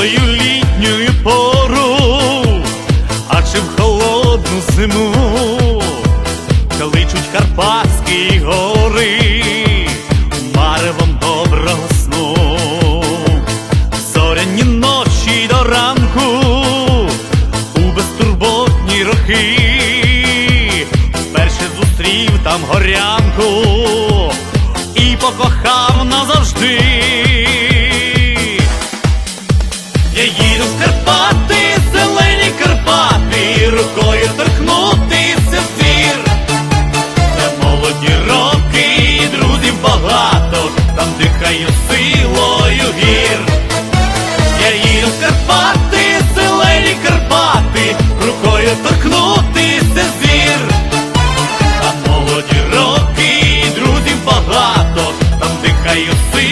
свою літню пору, а чи в холодну зиму кличуть Карпатські гори маревом доброго сну, зоряні ночі до ранку у безтурботні роки, вперше зустрів там горянку і покохав. Їду в Карпати, зелені Карпати, рукою торкнути це двір. Та молоді роки, і друзів багато, там дихаю силою гір. Я їду в Карпати, зелені Карпати, рукою торкнути це звір. Та молоді роки, і друзів багато, там дихаю силою.